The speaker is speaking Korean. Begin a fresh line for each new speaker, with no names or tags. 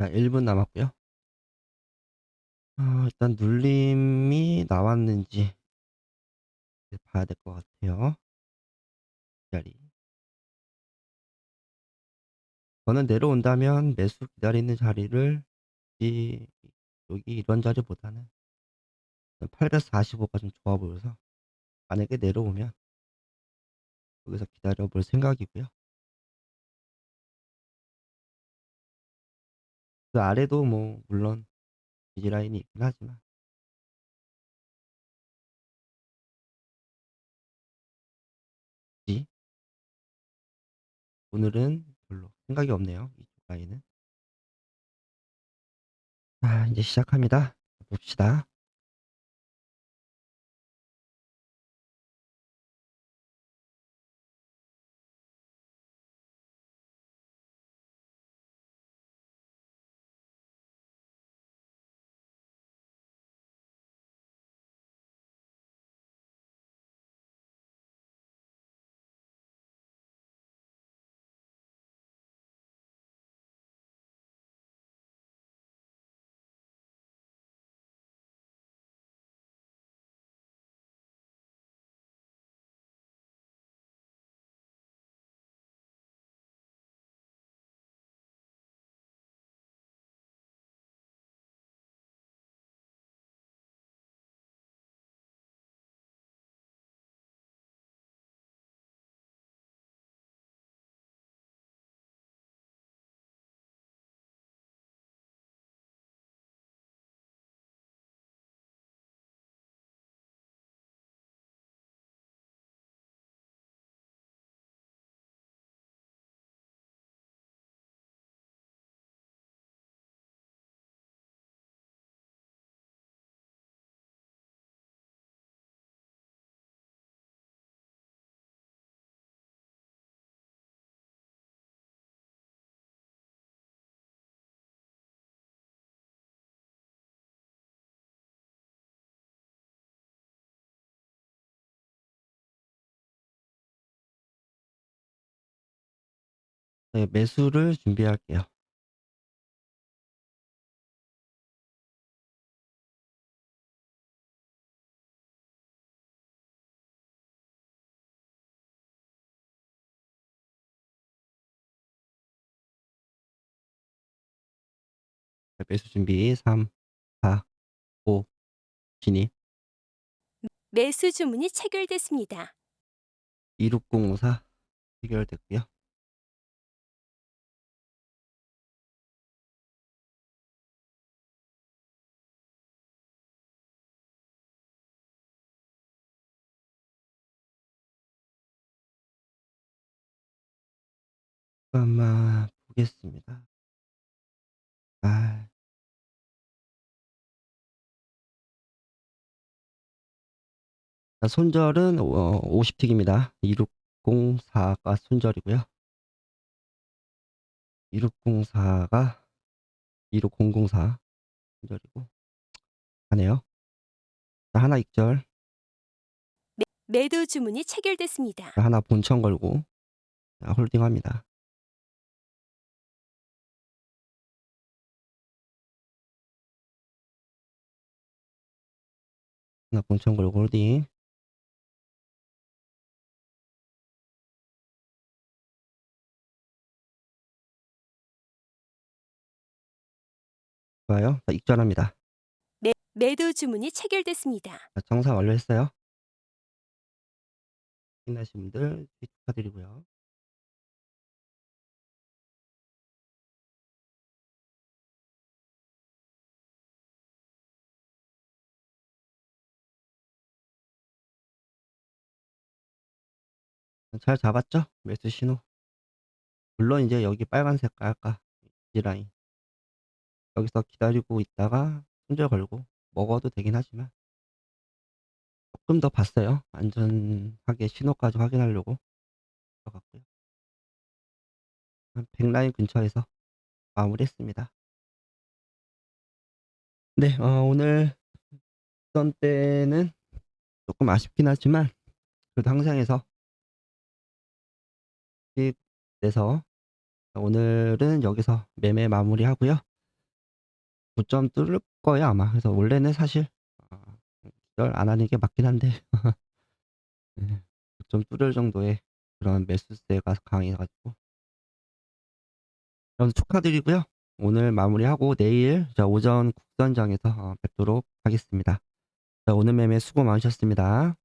자 1분 남았고요. 어 일단 눌림이 나왔는지 봐야 될 것 같아요. 이 자리. 저는 내려온다면 매수 기다리는 자리를 이 여기 이런 자리보다는 845가 좀 좋아 보여서 만약에 내려오면 여기서 기다려 볼 생각이고요. 그 아래도 뭐 물론 지지 라인이 있긴 하지만 굳이 오늘은 별로 생각이 없네요. 이쪽 라인은. 자 이제 시작합니다. 봅시다. 네 매수를 준비할게요. 자 매수 준비 3, 4, 5 진입.
매수 주문이 체결됐습니다.
26054 해결됐고요. 잠깐만 보겠습니다. 아. 자 손절은 어 50 틱입니다. 2604가 손절이고요. 2604가 26004 손절이고 하네요. 자 하나 익절.
매도 주문이 체결됐습니다.
자 하나 본청 걸고 자 홀딩합니다. 하나 본청 걸고 홀딩. 좋아요. 자 익절합니다.
매, 매도 주문이 체결됐습니다.
자 정상 완료했어요. 확인하신 분들 축하드리고요. 잘 잡았죠? 매수 신호. 물론 이제 여기 빨간색 깔까 지지 라인. 여기서 기다리고 있다가 손절 걸고 먹어도 되긴 하지만 조금 더 봤어요. 안전하게 신호까지 확인하려고 들어갔고요. 한 100 라인 근처에서 마무리했습니다. 네, 어 오늘 시던 때는 조금 아쉽긴 하지만 그래도 항상에서 내서 오늘은 여기서 매매 마무리 하고요. 9점 뚫을 거예요 아마. 그래서 원래는 사실 어 기절 안 하는 게 맞긴 한데 네. 9점 뚫을 정도의 그런 매수세가 강해 가지고 여러분 축하드리고요. 오늘 마무리하고 내일 자 오전 국선장에서 어 뵙도록 하겠습니다. 자 오늘 매매 수고 많으셨습니다.